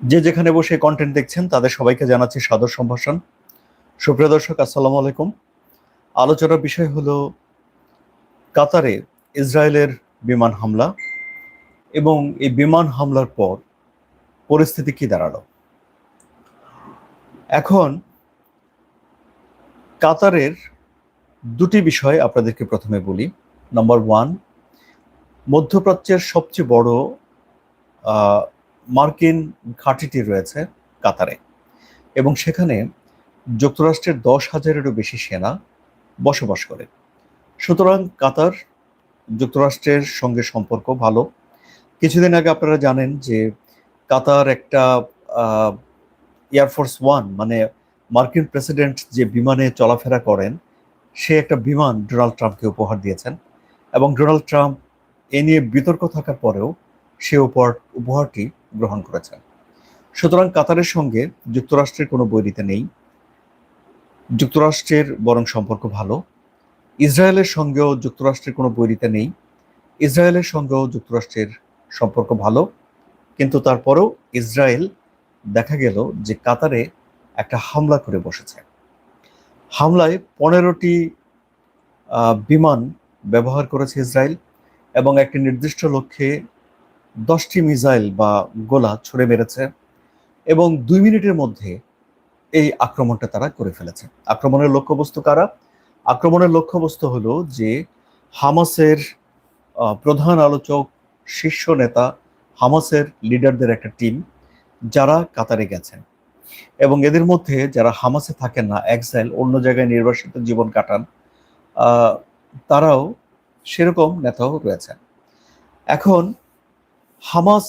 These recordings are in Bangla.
যে যেখানে বসে কন্টেন্ট দেখছেন, তাদের সবাইকে জানাচ্ছি সাদর সম্ভাষণ। সুপ্রিয় দর্শক, আসসালামু আলাইকুম। আলোচনার বিষয় হলো কাতারে ইসরায়েলের বিমান হামলা এবং এই বিমান হামলার পর পরিস্থিতি কি দাঁড়াল? এখন কাতারের দুটি বিষয় আপনাদেরকে প্রথমে বলি। নাম্বার ওয়ান মধ্যপ্রাচ্যের সবচেয়ে বড় মার্কিন ঘাঁটিটি রয়েছে কাতারে এবং সেখানে যুক্তরাষ্ট্রের দশ হাজারেরও বেশি সেনা বসবাস করে। সুতরাং কাতার যুক্তরাষ্ট্রের সঙ্গে সম্পর্ক ভালো। কিছুদিন আগে আপনারা জানেন যে কাতার একটা এয়ারফোর্স ওয়ান মানে মার্কিন প্রেসিডেন্ট যে বিমানে চলাফেরা করেন, সে একটা বিমান ডোনাল্ড ট্রাম্পকে উপহার দিয়েছেন এবং ডোনাল্ড ট্রাম্প এ নিয়ে বিতর্ক থাকার পরেও সে উপহার, উপহারটি গ্রহণ করেছেন। সুতরাং কাতারের সঙ্গে যুক্তরাষ্ট্রের কোনো বৈরিতে নেই। যুক্তরাষ্ট্রের বরং সম্পর্ক ভালো। ইসরায়েলের সঙ্গেও যুক্তরাষ্ট্রের কোনো বৈরিতে নেই। ইসরায়েলের সঙ্গেও যুক্তরাষ্ট্রের সম্পর্ক ভালো। কিন্তু তারপরেও ইসরায়েল দেখা গেল যে কাতারে একটা হামলা করে বসেছে। হামলায় পনেরোটি বিমান ব্যবহার করেছে ইসরায়েল এবং একটি নির্দিষ্ট লক্ষ্যে দশটি মিসাইল বা গোলা ছুড়ে মেরেছে এবং দুই মিনিটের মধ্যে এই আক্রমণটা তারা করে ফেলেছে। আক্রমণের লক্ষ্যবস্তু কারা? আক্রমণের লক্ষ্যবস্তু হলো যে হামাসের প্রধান আলোচক, শীর্ষ নেতা হামাসের লিডারদের একটা টিম যারা কাতারে গেছেন এবং এদের মধ্যে যারা হামাসে থাকেন না, এক্সাইল, অন্য জায়গায় নির্বাসিত জীবন কাটান তারাও সেরকম নেতাও রয়েছেন এখন হামাস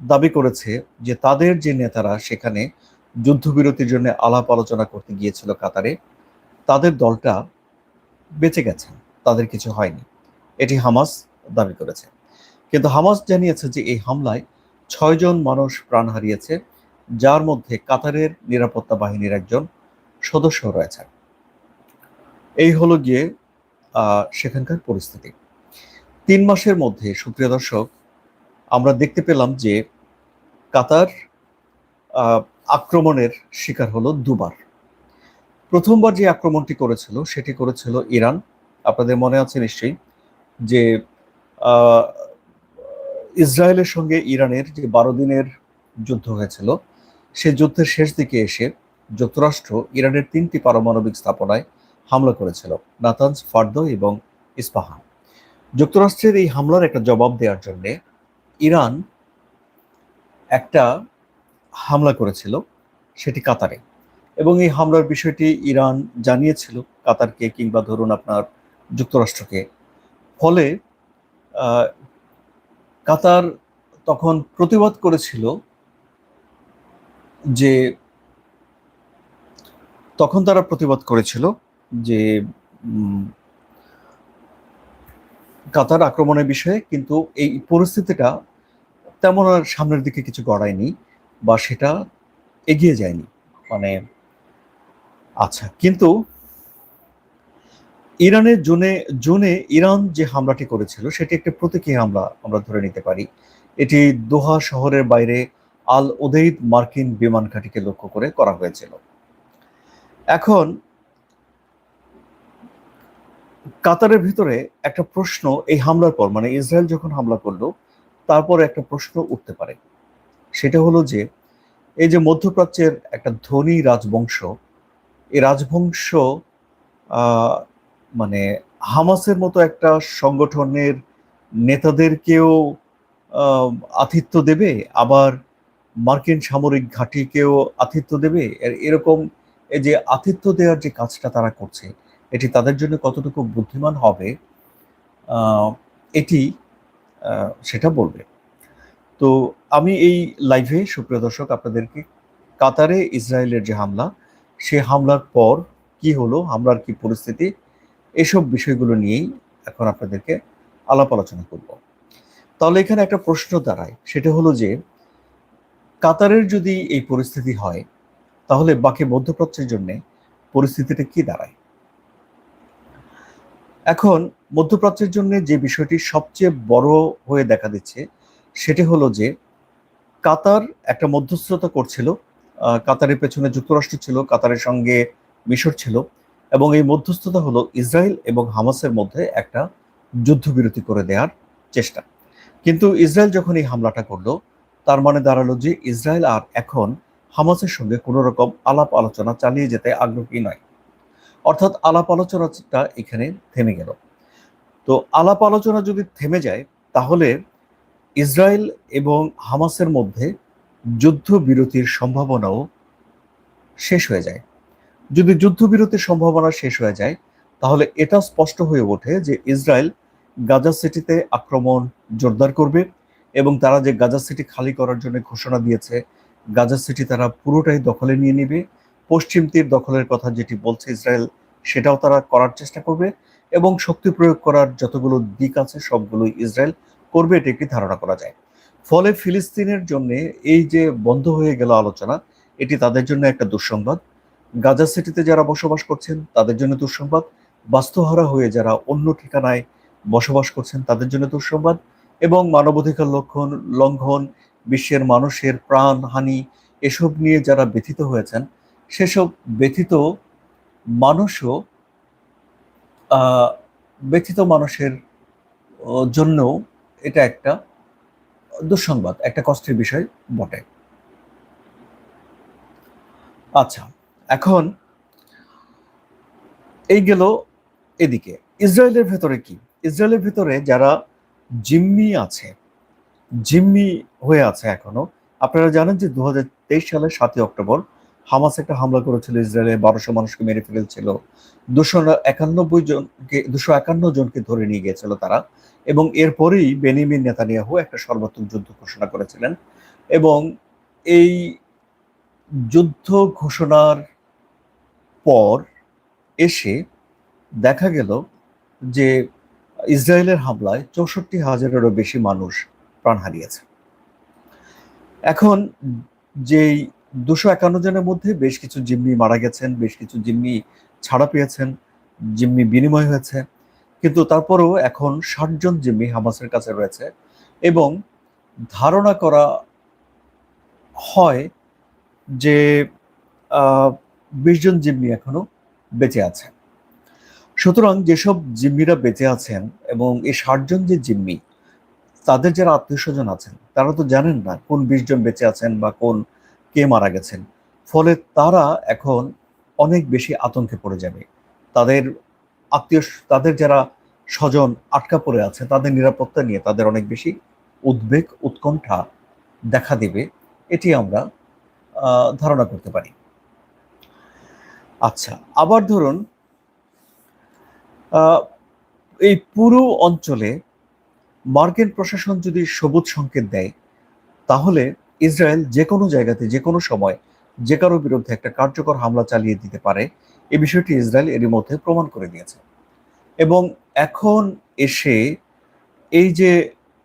দাবি করেছে যে তাদের যে নেতারা সেখানে যুদ্ধবিরতির জন্য আলাপ আলোচনা করতে গিয়েছিল কাতারে, তাদের দলটা বেঁচে গেছে, তাদের কিছু হয়নি। এটি হামাস দাবি করেছে। কিন্তু হামাস জানিয়েছে যে এই হামলায় ছয়জন মানুষ প্রাণ হারিয়েছে, যার মধ্যে কাতারের নিরাপত্তা বাহিনীর একজন সদস্য রয়েছে। এই হলো গিয়ে সেখানকার পরিস্থিতি। তিন মাসের মধ্যে সুপ্রিয় দর্শক আমরা দেখতে পেলাম যে কাতার আক্রমণের শিকার হলো দুবার। প্রথমবার যে আক্রমণটি করেছিল, সেটি করেছিল ইরান। আপনাদের মনে আছে নিশ্চয়ই যে ইসরায়েলের সঙ্গে ইরানের যে বারো দিনের যুদ্ধ হয়েছিল, সে যুদ্ধের শেষ দিকে এসে যুক্তরাষ্ট্র ইরানের তিনটি পারমাণবিক স্থাপনায় হামলা করেছিল, নাতানজ, ফার্দো এবং ইস্পাহান। যুক্তরাষ্ট্রের এই হামলার একটা জবাব দেওয়ার জন্যে ইরান একটা হামলা করেছিল সেটি কাতারে। এবং এই হামলার বিষয়টি ইরান জানিয়েছিল কাতারকে কিংবা ধরুন আপনার যুক্তরাষ্ট্রকে। ফলে কাতার তখন প্রতিবাদ করেছিল যে, তখন তারা প্রতিবাদ করেছিল যে কাতার আক্রমণের বিষয়ে, কিন্তু এই পরিস্থিতিটা তেমন আর সামনের দিকে কিছু গড়ায়নি বা সেটা এগিয়ে যায়নি। মানে আচ্ছা কিন্তু ইরানের জোনে জোনে ইরান যে হামলাটি করেছিল, সেটি একটি প্রতীকী হামলা আমরা ধরে নিতে পারি। এটি দোহা শহরের বাইরে আল ওদেইদ মার্কিন বিমান ঘাঁটিকে লক্ষ্য করে করা হয়েছিল। এখন কাতারের ভিতরে একটা প্রশ্ন এই হামলার পর মানে ইসরায়েল যখন হামলা করল, তারপরে একটা প্রশ্ন উঠতে পারে। সেটা হলো যে, এই যে মধ্যপ্রাচ্যের একটা ধনী রাজবংশ, এই রাজবংশ মানে হামাসের মতো একটা সংগঠনের নেতাদেরকেও আতিথ্য দেবে, আবার মার্কিন সামরিক ঘাঁটিকেও আতিথ্য দেবে। এরকম এই যে আতিথ্য দেওয়ার যে কাজটা তারা করছে এটি তাদের জন্য কতটুকু বুদ্ধিমান হবে এটি সেটা বলবে। তো আমি এই লাইভে সুপ্রিয় দর্শক, আপনাদেরকে কাতারে ইসরায়েলের যে হামলা, সে হামলার পর কি হলো, হামলার কি পরিস্থিতি, এসব বিষয়গুলো নিয়েই এখন আপনাদেরকে আলাপ আলোচনা করব। তাহলে এখানে একটা প্রশ্ন দাঁড়ায়, সেটা হলো যে, কাতারের যদি এই পরিস্থিতি হয়, তাহলে বাকি মধ্যপ্রাচ্যের জন্য পরিস্থিতিটা কি দাঁড়ায়? এখন মধ্যপ্রাচ্যের জন্য যে বিষয়টি সবচেয়ে বড় হয়ে দেখা দিচ্ছে, সেটি হলো যে কাতার একটা মধ্যস্থতা করছিল কাতারের পেছনে যুক্তরাষ্ট্র ছিল, কাতারের সঙ্গে মিশর ছিল, এবং এই মধ্যস্থতা হলো ইসরায়েল এবং হামাসের মধ্যে একটা যুদ্ধবিরতি করে দেওয়ার চেষ্টা। কিন্তু ইসরায়েল যখন এই হামলাটা করল, তার মানে দাঁড়াল যে ইসরায়েল আর এখন হামাসের সঙ্গে কোনো রকম আলাপ আলোচনা চালিয়ে যেতে আগ্রহী নয়। অর্থাৎ আলাপ আলোচনাটা এখানে থেমে গেল। তো আলাপ আলোচনা যদি থেমে যায়, তাহলে ইসরায়েল এবং হামাসের মধ্যে যুদ্ধবিরতির সম্ভাবনাও শেষ হয়ে যায়। যদি যুদ্ধবিরতির সম্ভাবনা শেষ হয়ে যায়, তাহলে এটা স্পষ্ট হয়ে ওঠে যে ইসরায়েল গাজা সিটিতে আক্রমণ জোরদার করবে এবং তারা যে গাজা সিটি খালি করার জন্য ঘোষণা দিয়েছে, গাজা সিটি তারা পুরোটাই দখলে নিয়ে নেবে পশ্চিম তীর দখলের কথা যেটি বলছে ইসরায়েল, সেটাও তারা করার চেষ্টা করবে এবং শক্তি প্রয়োগ করার যতগুলো দিক আছে সবগুলোই ইসরায়েল করবে এটি একটি ধারণা করা যায়। ফলে ফিলিস্তিনের জন্য এই যে বন্ধ হয়ে গেল আলোচনা, এটি তাদের জন্য একটা দুঃসংবাদ। গাজা সিটিতে যারা বসবাস করছেন, তাদের জন্য দুঃসংবাদ। বাস্তুহারা হয়ে যারা অন্য ঠিকানায় বসবাস করছেন, তাদের জন্য দুঃসংবাদ। এবং মানবাধিকার লক্ষণ, লঙ্ঘন, বিশ্বের মানুষের প্রাণ হানি এসব নিয়ে যারা ব্যথিত হয়েছেন সেসব ব্যথিত মানুষও ব্যথিত মানুষের জন্য এটা একটা দুঃসংবাদ, একটা কষ্টের বিষয় বটে। আচ্ছা এখন এই গেল এদিকে। ইসরায়েলের ভেতরে কি? ইসরায়েলের ভেতরে যারা জিম্মি আছে, জিম্মি হয়ে আছে এখনও, আপনারা জানেন যে দু হাজার তেইশ সালের সাতই অক্টোবর হামাস একটা হামলা করেছিল ইসরায়েলে, বারোশো মানুষকে মেরে ফেলেছিল। দুশো একানব্বই জনকে, দুশো একান্ন জনকে ধরে নিয়ে গিয়েছিল তারা। এবং এরপরেই বেনিমিন নেতানিয়াহু একটা সর্বাত্মক যুদ্ধ ঘোষণা করেছিলেন। এবং এই যুদ্ধ ঘোষণার পর এসে দেখা গেল যে ইসরায়েলের হামলায় চৌষট্টি হাজারেরও বেশি মানুষ প্রাণ হারিয়েছে। এখন যেই দুশো একান্ন জনের মধ্যে বেশ কিছু জিম্মি মারা গেছেন, বেশ কিছু জিম্মি ছাড়া পেয়েছেন, জিম্মি বিনিময় হয়েছে। কিন্তু তারপরেও এখন ষাটজন জিম্মি হামাসের কাছে রয়েছে এবং ধারণা করা হয় যে বিশ জন জিম্মি এখনও বেঁচে আছে। সুতরাং যেসব জিম্মিরা বেঁচে আছেন এবং এই ষাটজন যে জিম্মি, তাদের যারা আত্মীয় স্বজন আছেন, তারা তো জানেন না কোন বিশ জন বেঁচে আছেন বা কোন কে মারা গেছেন? ফলে তারা এখন অনেক বেশি আতঙ্কে পড়ে যাবে। তাদের আত্মীয় তাদের যারা স্বজন আটকা পড়ে আছে, তাদের নিরাপত্তা নিয়ে তাদের অনেক বেশি উদ্বেগ, উৎকণ্ঠা দেখা দিবে। এটি আমরা ধারণা করতে পারি। আচ্ছা আবার ধরুন এই পুরো অঞ্চলে মার্কিন প্রশাসন যদি সবুজ সংকেত দেয়, তাহলে ইসরায়েল যে কোনো জায়গাতে, যে কোনো সময় যে কারও বিরুদ্ধে একটা কার্যকর হামলা চালিয়ে দিতে পারে এ বিষয়টি ইসরায়েল এরই মধ্যে প্রমাণ করে দিয়েছে। এবং এখন এসে এই যে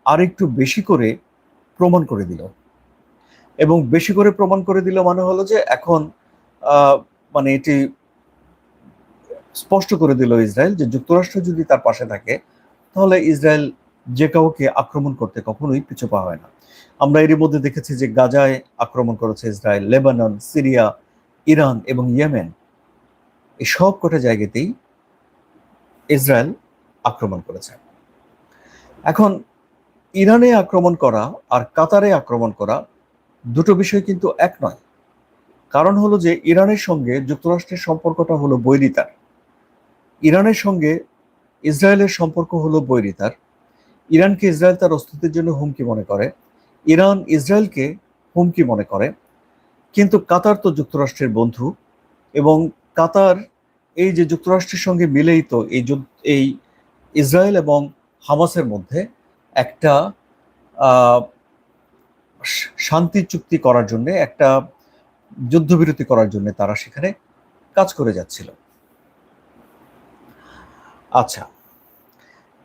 আরেকটু বেশি করে প্রমাণ করে দিল। এবং বেশি করে প্রমাণ করে দিল মানে হলো যে এখন মানে এটি স্পষ্ট করে দিল ইসরায়েল যে যুক্তরাষ্ট্র যদি তার পাশে থাকে, তাহলে ইসরায়েল যে কাউকে আক্রমণ করতে কখনোই পিছু পাওয়া হয় না। আমরা এরই মধ্যে দেখেছি যে গাজায় আক্রমণ করেছে ইসরায়েল, লেবানন, সিরিয়া, ইরান এবং ইয়েমেন। এই সব কটা জায়গাতেই ইসরায়েল আক্রমণ করেছে। এখন ইরানে আক্রমণ করা আর কাতারে আক্রমণ করা দুটো বিষয় কিন্তু এক নয়। কারণ হলো যে ইরানের সঙ্গে যুক্তরাষ্ট্রের সম্পর্কটা হলো বৈরিতার। ইরানের সঙ্গে ইসরায়েলের সম্পর্ক হলো বৈরিতার। ইরানকে ইসরায়েল তার অস্তিত্বের জন্য হুমকি মনে করে। ইরান ইসরায়েলকে হুমকি মনে করে। কিন্তু কাতার তো যুক্তরাষ্ট্রের বন্ধু এবং কাতার এই যে যুক্তরাষ্ট্রের সঙ্গে মিলেই তো এই এই ইসরায়েল এবং হামাসের মধ্যে একটা শান্তি চুক্তি করার জন্য, একটা যুদ্ধবিরতি করার জন্য তারা সেখানে কাজ করে যাচ্ছিল। আচ্ছা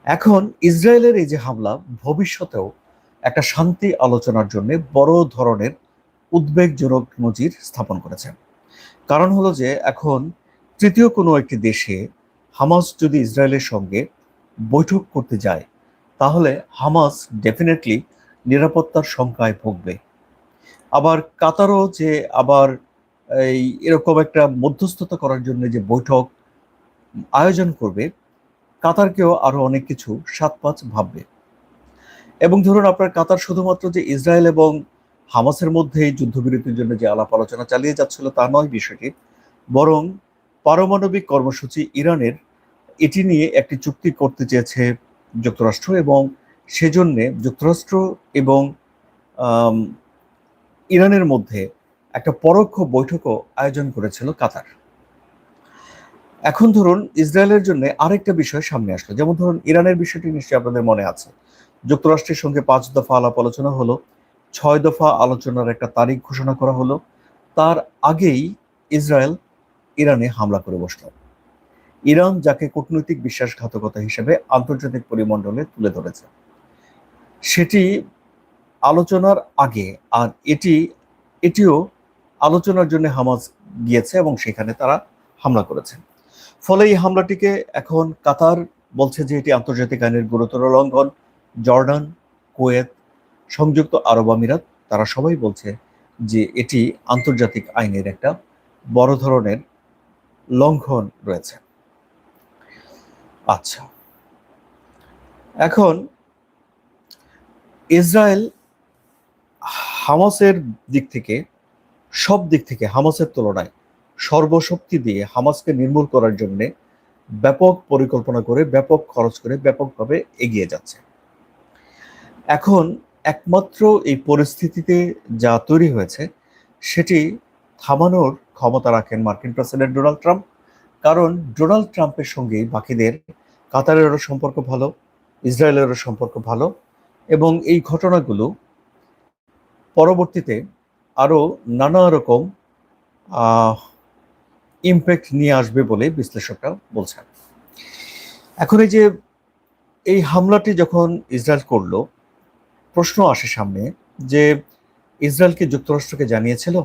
এখন ইসরায়েলের এই যে হামলা, ভবিষ্যতেও একটা শান্তি আলোচনার জন্য বড় ধরনের উদ্বেগজনক নজির স্থাপন করেছে। কারণ হলো যে এখন তৃতীয় কোনো একটি দেশে হামাস যদি ইসরায়েলের সঙ্গে বৈঠক করতে যায়, তাহলে হামাস ডেফিনেটলি নিরাপত্তার সংখ্যায় ভুগবে। আবার কাতারও যে আবার এই এরকম একটা মধ্যস্থতা করার জন্য যে বৈঠক আয়োজন করবে কাতারকেও আরও অনেক কিছু সাত পাঁচ ভাববে। এবং ধরুন আপনার কাতার শুধুমাত্র যে ইসরায়েল এবং হামাসের মধ্যে যুদ্ধবিরতির জন্য যে আলাপ আলোচনা চালিয়ে যাচ্ছিল তা নয় বিষয়টি, বরং পারমাণবিক কর্মসূচি ইরানের এটি নিয়ে একটি চুক্তি করতে চেয়েছে যুক্তরাষ্ট্র এবং সেজন্য যুক্তরাষ্ট্র এবং ইরানের মধ্যে একটা পরোক্ষ বৈঠকও আয়োজন করেছিল কাতার। এখন ধরুন ইসরায়েলের জন্য আরেকটা বিষয় সামনে আসলো। যেমন ধরুন ইরানের বিষয়টি নিশ্চয়ই আপনাদের মনে আছে। যুক্তরাষ্ট্রের সঙ্গে পাঁচ দফা আলাপ আলোচনা হলো, ছয় দফা আলোচনার একটা তারিখ ঘোষণা করা হলো, তার আগেই ইসরায়েল ইরানে হামলা করে বসল। ইরান যাকে কূটনৈতিক বিশ্বাসঘাতকতা হিসেবে আন্তর্জাতিক পরিমণ্ডলে তুলে ধরেছে। সেটি আলোচনার আগে আর এটি, এটিও আলোচনার জন্য হামাজ গিয়েছে এবং সেখানে তারা হামলা করেছে। ফলে এই হামলাটিকে এখন কাতার বলছে যে এটি আন্তর্জাতিক আইনের গুরুতর লঙ্ঘন। জর্ডান, কুয়েত, সংযুক্ত আরব আমিরাত, তারা সবাই বলছে যে এটি আন্তর্জাতিক আইনের একটা বড় ধরনের লঙ্ঘন রয়েছে। আচ্ছা এখন ইসরায়েল হামাসের দিক থেকে, সব দিক থেকে, হামাসের তুলনায় সর্বশক্তি দিয়ে হামাসকে নির্মূল করার জন্য ব্যাপক পরিকল্পনা করে, ব্যাপক খরচ করে, ব্যাপকভাবে এগিয়ে যাচ্ছে। এখন একমাত্র এই পরিস্থিতিতে যা তৈরি হয়েছে, সেটি থামানোর ক্ষমতা রাখেন মার্কিন প্রেসিডেন্ট ডোনাল্ড ট্রাম্প। কারণ ডোনাল্ড ট্রাম্পের সঙ্গে বাকিদের কাতারেরও সম্পর্ক ভালো, ইসরায়েলেরও সম্পর্ক ভালো এবং এই ঘটনাগুলো পরবর্তীতে আরও নানা রকম ইম্প্যাক্ট নিয়ে আসবে বলে বিশ্লেষকরা বলছেন। এখন এই যে এই হামলাটি যখন ইসরায়েল করল, প্রশ্ন আসে সামনে যে ইসরায়েল কি যুক্তরাষ্ট্রকে জানিয়েছিল?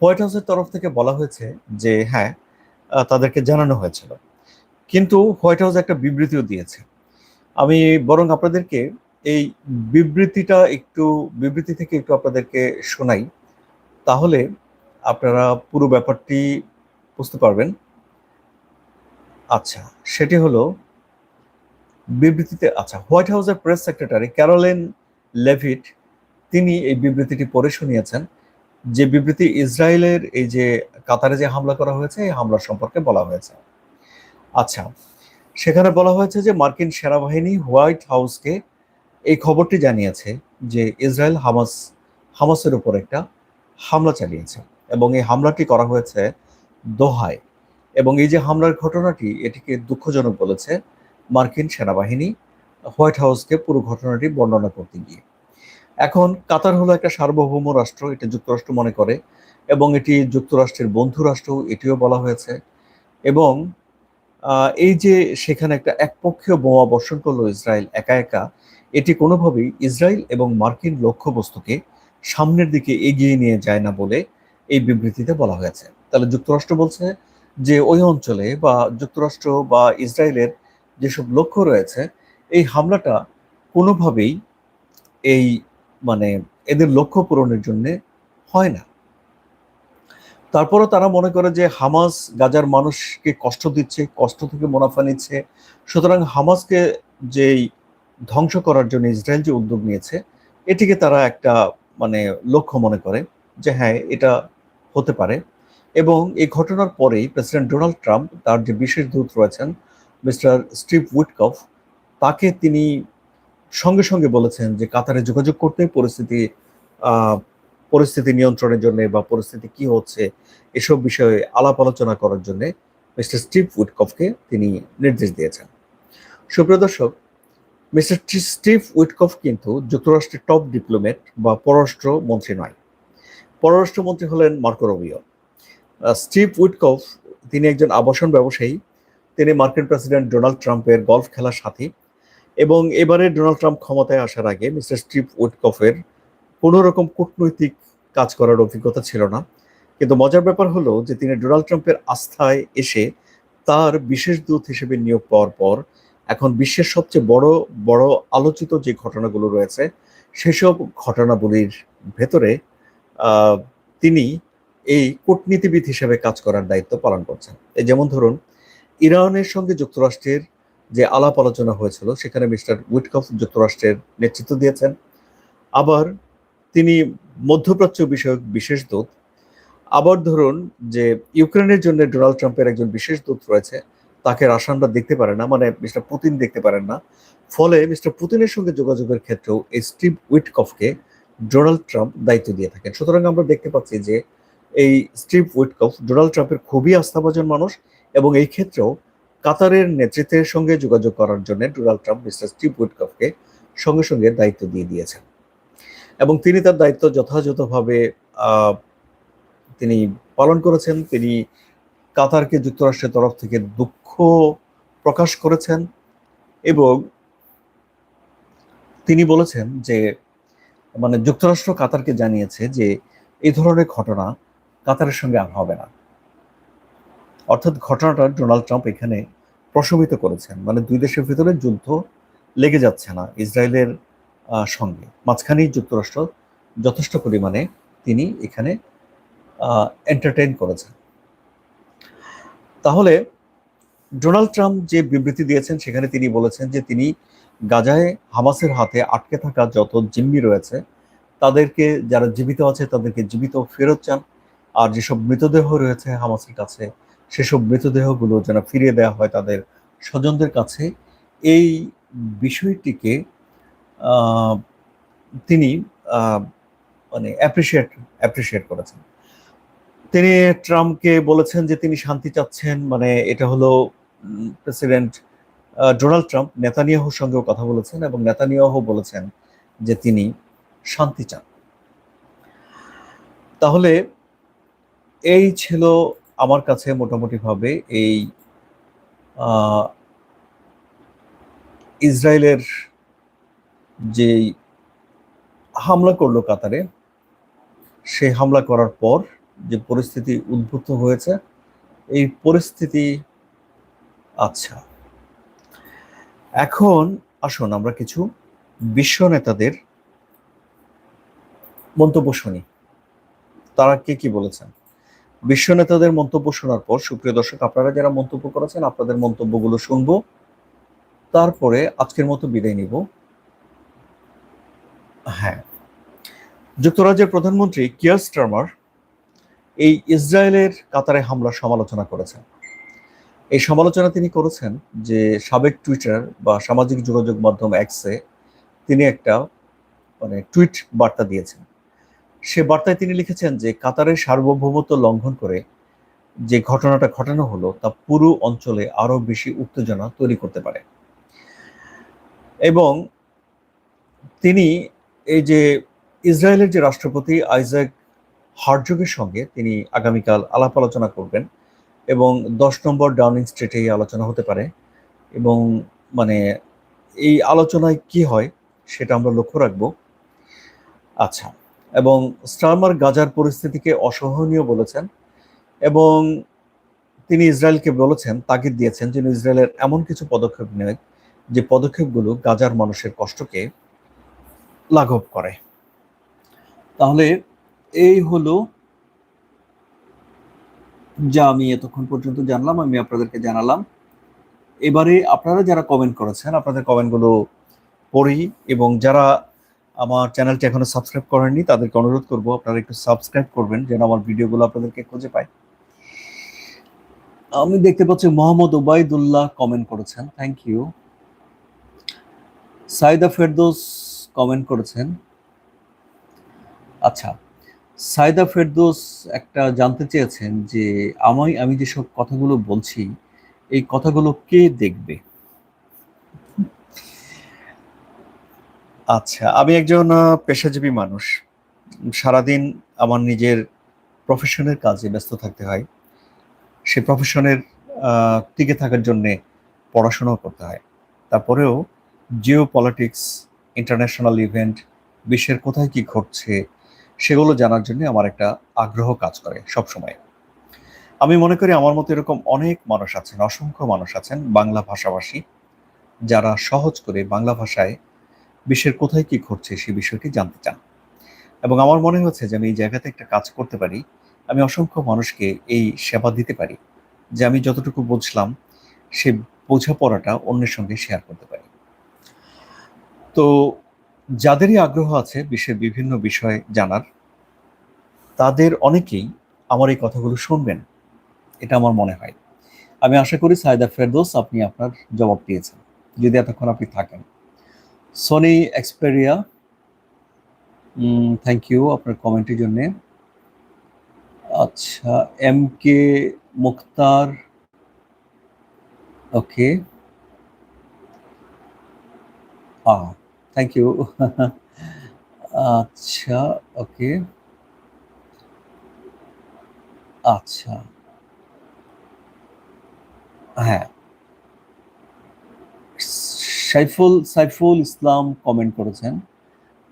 হোয়াইট হাউসের তরফ থেকে বলা হয়েছে যে হ্যাঁ তাদেরকে জানানো হয়েছিল। কিন্তু হোয়াইট হাউস একটা বিবৃতিও দিয়েছে। আমি বরং আপনাদেরকে এই বিবৃতিটা একটু, বিবৃতি থেকে একটু আপনাদেরকে শোনাই। তাহলে আপনারা পুরো ব্যাপারটি বুঝতে পারবেন। আচ্ছা সেটি হলো বিবৃতিতে আচ্ছা হোয়াইট হাউসের প্রেস সেক্রেটারি ক্যারোলিন লেভিট, তিনি এই বিবৃতিটি পড়ে শুনিয়েছেন যে বিবৃতি ইসরায়েলের এই যে কাতারে যে হামলা করা হয়েছে, এই হামলার সম্পর্কে বলা হয়েছে। আচ্ছা সেখানে বলা হয়েছে যে মার্কিন সেনাবাহিনী হোয়াইট হাউসকে এই খবরটি জানিয়েছে যে ইসরায়েল হামাস, হামাসের উপর একটা হামলা চালিয়েছে এবং এই হামলাটি করা হয়েছে দোহায়। এবং এই যে হামলার ঘটনাটি, এটিকে দুঃখজনক বলেছে মার্কিন সেনাবাহিনী, হোয়াইট হাউসকে পুরো ঘটনাটি বর্ণনা করতে গিয়ে। এখন কাতার হলো একটা সার্বভৌম রাষ্ট্র, এটা যুক্তরাষ্ট্র মনে করে, এবং এটি যুক্তরাষ্ট্রের বন্ধু রাষ্ট্র এটিও বলা হয়েছে। এবং এই যে সেখানে একটা একপক্ষীয় বোমা বর্ষণ করল ইসরায়েল একা একা, এটি কোনোভাবেই ইসরায়েল এবং মার্কিন লক্ষ্যবস্তুকে সামনের দিকে এগিয়ে নিয়ে যায় না বলে এই বিবৃতিতে বলা হয়েছে। তাহলে যুক্তরাষ্ট্র বলছে যে ওই অঞ্চলে বা যুক্তরাষ্ট্র বা ইসরায়েলের যেসব লক্ষ্য রয়েছে, এই হামলাটা কোনোভাবেই এই মানে এদের লক্ষ্য পূরণের জন্য হয় না। তারপরও তারা মনে করে যে হামাস গাজার মানুষকে কষ্ট দিচ্ছে, কষ্ট থেকে মুনাফা নিচ্ছে। সুতরাং হামাসকে যেই ধ্বংস করার জন্য ইসরায়েল যে উদ্যোগ নিয়েছে, এটিকে তারা একটা মানে লক্ষ্য মনে করে যে হ্যাঁ এটা হতে পারে। এবং এই ঘটনার পরেই প্রেসিডেন্ট ডোনাল্ড ট্রাম্প তার যে বিশেষ দূত রয়েছেন, মিস্টার স্টিভ উইটকফ, তাকে তিনি সঙ্গে সঙ্গে বলেছেন যে কাতারে যোগাযোগ করতে পরিস্থিতি পরিস্থিতি নিয়ন্ত্রণের জন্য বা পরিস্থিতি কি হচ্ছে, এসব বিষয়ে আলাপ আলোচনা করার জন্য মিস্টার স্টিভ উইটকফকে তিনি নির্দেশ দিয়েছেন। সুপ্রিয় দর্শক, মিস্টার স্টিভ উইটকফ কিন্তু যুক্তরাষ্ট্রের টপ ডিপ্লোমেট বা পররাষ্ট্র মন্ত্রী নয়। পররাষ্ট্রমন্ত্রী হলেন মার্কো রবিও। স্টিভ উইটকফ, তিনি একজন আবাসন ব্যবসায়ী, তিনি মার্কিন প্রেসিডেন্ট ডোনাল্ড ট্রাম্পের গলফ খেলার সাথী এবং এবারে ডোনাল্ড ট্রাম্প ক্ষমতায় আসার আগে মিস্টার স্টিভ উইটকফের কোনো রকম কূটনৈতিক কাজ করার অভিজ্ঞতা ছিল না। কিন্তু মজার ব্যাপার হলো যে তিনি ডোনাল্ড ট্রাম্পের আস্থায় এসে তার বিশেষ দূত হিসেবে নিয়োগ পাওয়ার পর এখন বিশ্বের সবচেয়ে বড় বড় আলোচিত যে ঘটনাগুলো রয়েছে, সেসব ঘটনাবলীর ভেতরে তিনি এই কূটনীতিবিদ হিসেবে কাজ করার দায়িত্ব পালন করছেন। এই যেমন ধরুন, ইরানের সঙ্গে যুক্তরাষ্ট্রের যে আলাপ আলোচনা হয়েছিল, সেখানে মিস্টার উইটকফ যুক্তরাষ্ট্রের নেতৃত্ব দিয়েছেন। আবার তিনি মধ্যপ্রাচ্য বিষয়ক বিশেষ দূত। আবার ধরুন যে ইউক্রেনের জন্য ডোনাল্ড ট্রাম্পের একজন বিশেষ দূত রয়েছে, তাকে রাশিয়ানরা দেখতে পারে না মানে মিস্টার পুতিন দেখতে পারেন না। ফলে মিস্টার পুতিনের সঙ্গে যোগাযোগের ক্ষেত্রেও এই স্টিভ উইটকফকে ডোনাল্ড ট্রাম্প দায়িত্ব দিয়ে থাকেন। সুতরাং আমরা দেখতে পাচ্ছি যে এই স্টিভ উইটকফ ডোনাল্ড ট্রাম্পের খুবই আস্থাভাজন মানুষ এবং এই ক্ষেত্রেও কাতারের নেতৃত্বের সঙ্গে যোগাযোগ করার জন্য ডোনাল্ড ট্রাম্প মিস্টার স্টিভ উইটকফকে সঙ্গে সঙ্গে দায়িত্ব দিয়ে দিয়েছেন। এবং তিনি তার দায়িত্ব যথাযথভাবে তিনি পালন করেছেন। তিনি কাতারকে যুক্তরাষ্ট্রের তরফ থেকে দুঃখ প্রকাশ করেছেন এবং তিনি বলেছেন যে মানে যুক্তরাষ্ট্র কাতারকে জানিয়েছে যে এই ধরনের ঘটনা কাতারের সঙ্গে আর হবে না। অর্থাৎ ঘটনাটা ডোনাল্ড ট্রাম্প এখানে প্রশমিত করেছেন। মানে দুই দেশের ভিতরে যুদ্ধ লেগে যাচ্ছে না ইসরায়েলের সঙ্গে। মাঝখানেই যুক্তরাষ্ট্র যথেষ্ট পরিমাণে তিনি এখানে এন্টারটেইন করেছেন। তাহলে ডোনাল্ড ট্রাম্প যে বিবৃতি দিয়েছেন, সেখানে তিনি বলেছেন যে তিনি গাজায় হামাসের হাতে আটকে থাকা যত জিম্মি রয়েছে, তাদেরকে যারা জীবিত আছে তাদেরকে জীবিত ফেরত চান। আর যেসব মৃতদেহ রয়েছে হামাসের কাছে, সেসব মৃতদেহগুলো যেন ফিরিয়ে দেওয়া হয় তাদের স্বজনদের কাছে। এই বিষয়টিকে তিনি মানে অ্যাপ্রিসিয়েট অ্যাপ্রিসিয়েট করেছেন। তিনি ট্রাম্পকে বলেছেন যে তিনি শান্তি চাচ্ছেন মানে এটা হলো প্রেসিডেন্ট ডোনাল্ড ট্রাম্প নেতানিয়াহুর সঙ্গেও কথা বলেছেন এবং নেতানিয়াহু বলেছেন যে তিনি শান্তি চান। তাহলে এই ছিল আমার কাছে মোটামুটিভাবে এই ইসরায়েলের যে হামলা করল কাতারে, সে হামলা করার পর যে পরিস্থিতি উদ্ভূত হয়েছে, এই পরিস্থিতি আচ্ছা। এখন আসুন আমরা কিছু বিশ্ব নেতাদের মন্তব্য শুনি। তারা কে কি বলেছেন? বিশ্ব নেতাদের মন্তব্য শোনার পর, সুপ্রিয় দর্শক, আপনারা যারা মন্তব্য করেছেন, আপনাদের মন্তব্যগুলো শুনব। তারপরে আজকের মতো বিদায় নিব। হ্যাঁ। যুক্তরাজ্যের প্রধানমন্ত্রী কিয়ার স্টার্মার এই ইসরায়েলের কাতারে হামলার সমালোচনা করেছেন। এই সমালোচনা তিনি করেছেন যে সাবেক টুইটার বা সামাজিক যোগাযোগ মাধ্যম এক্সে তিনি একটা মানে টুইট বার্তা দিয়েছেন। সে বার্তায় তিনি লিখেছেন যে কাতারের সার্বভৌমত্ব লঙ্ঘন করে যে ঘটনাটা ঘটানো হলো, তা পুরো অঞ্চলে আরও বেশি উত্তেজনা তৈরি করতে পারে। এবং তিনি এই যে ইসরায়েলের যে রাষ্ট্রপতি আইজাক হার্জগের সঙ্গে তিনি আগামীকাল আলাপ আলোচনা করবেন এবং দশ নম্বর ডাউনিং স্ট্রিটে এই আলোচনা হতে পারে। এবং মানে এই আলোচনায় কি হয় সেটা আমরা লক্ষ্য রাখব। আচ্ছা এবং স্টারমার গাজার পরিস্থিতিকে অসহনীয় বলেছেন এবং তিনি ইসরায়েলকে বলেছেন, তাগিদ দিয়েছেন যেন ইসরায়েলের এমন কিছু পদক্ষেপ নেয় যে পদক্ষেপগুলো গাজার মানুষের কষ্টকে লাঘব করে। তাহলে এই হলো যা আমি এতক্ষণ পর্যন্ত জানলাম, আমি আপনাদেরকে জানালাম। এবারে আপনারা যারা কমেন্ট করেছেন, আপনাদের কমেন্টগুলো পড়ি এবং যারা আমার চ্যানেলটি এখনও সাবস্ক্রাইব করেননি, তাদেরকে অনুরোধ করব আপনারা একটু সাবস্ক্রাইব করবেন, যেন আমার ভিডিওগুলো আপনাদেরকে খুঁজে পায় আমি দেখতে পাচ্ছি মোহাম্মদ ওবায়দুল্লাহ কমেন্ট করেছেন। Thank you Saida Ferdous comment করেছেন। আচ্ছা সাইদা ফেরদৌস একটা জানতে চেয়েছেন যে আমি আমি যেসব কথাগুলো বলছি, এই কথাগুলো কে দেখবে? আচ্ছা আমি একজন পেশাজীবী মানুষ। সারাদিন আমার নিজের প্রফেশনের কাজে ব্যস্ত থাকতে হয়। সে প্রফেশনের টিকে থাকার জন্য পড়াশোনাও করতে হয়। তারপরেও জিও পলিটিক্স ইন্টারন্যাশনাল ইভেন্ট বিশ্বের কোথায় কি ঘটছে সেগুলো জানার জন্য আমার একটা আগ্রহ কাজ করে সব সময় আমি মনে করি আমার মতো এরকম অনেক মানুষ আছেন, অসংখ্য মানুষ আছেন বাংলা ভাষাভাষী, যারা সহজ করে বাংলা ভাষায় বিশ্বের কোথায় কি ঘটছে সে বিষয়টি জানতে চান। এবং আমার মনে হচ্ছে যে আমি এই জায়গাতে একটা কাজ করতে পারি, আমি অসংখ্য মানুষকে এই সেবা দিতে পারি, যে আমি যতটুকু বুঝলাম সে বোঝাপড়াটা অন্যের সঙ্গে শেয়ার করতে পারি। তো যাদেরই আগ্রহ আছে বিশ্বের বিভিন্ন বিষয় জানার, তাদের অনেকেই আমার এই কথাগুলো শুনবেন। এটা আমার মনে হয়। আমি আশা করি সাইদা ফেরদোস, আপনি আপনার জবাব দিয়েছেন। যদি এতক্ষণ আপনি থাকেন। সনি এক্সপেরিয়া থ্যাংক ইউ আপনার কমেন্টের জন্য। আচ্ছা M K Mukhtar okay ah thank you আচ্ছা ওকে। আচ্ছা। হ্যাঁ। সাইফুল সাইফুল ইসলাম কমেন্ট করেছেন।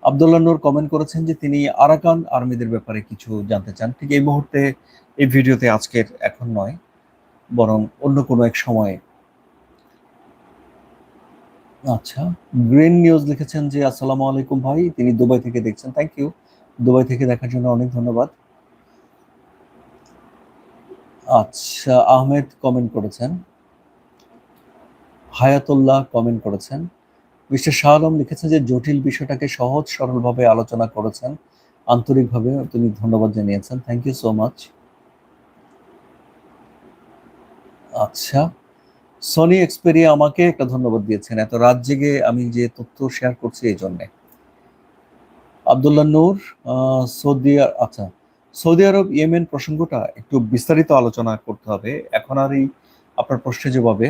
আবদুল্লাহ নূর কমেন্ট করেছেন যে তিনি আরাকান আর্মিদের ব্যাপারে কিছু জানতে চান। ঠিক এই মুহূর্তে, এই ভিডিওতে আজকের এখন নয়, বরং অন্য কোনো এক সময়ে আচ্ছা গ্রিন নিউজ লিখেছেন যে, আসসালামু আলাইকুম ভাই, তিনি দুবাই থেকে দেখছেন। থ্যাংক ইউ দুবাই থেকে দেখার জন্য অনেক ধন্যবাদ। আচ্ছা আহমেদ কমেন্ট করেছেন। হায়াতুল্লাহ কমেন্ট করেছেন। মিস্টার শাহ আলম লিখেছেন যে, জটিল বিষয়টাকে সহজ, সরলভাবে আলোচনা করেছেন। আন্তরিকভাবে তিনি ধন্যবাদ জানিয়েছেন। থ্যাংক ইউ সো মাচ আচ্ছা সনি এক্সপেরিয়া আমাকে একটা ধন্যবাদ দিয়েছেন। এত রাত জেগে আমি যে তথ্য শেয়ার করছি এই জন্যে। আবদুল্লাহ নূর সৌদি আচ্ছা সৌদি আরব, ইয়েমেন প্রসঙ্গটা একটু বিস্তারিত আলোচনা করতে হবে। এখন আর এই আপনার প্রশ্নের জবাবে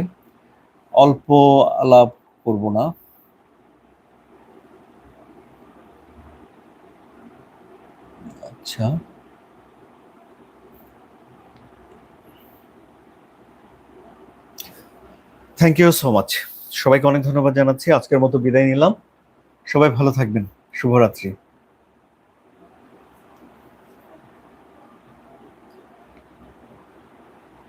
অল্প আলাপ করব না। আচ্ছা। থ্যাংক ইউ সো মাচ সবাইকে অনেক ধন্যবাদ জানাচ্ছি। আজকের মতো বিদায় নিলাম। সবাই ভালো থাকবেন। শুভরাত্রি।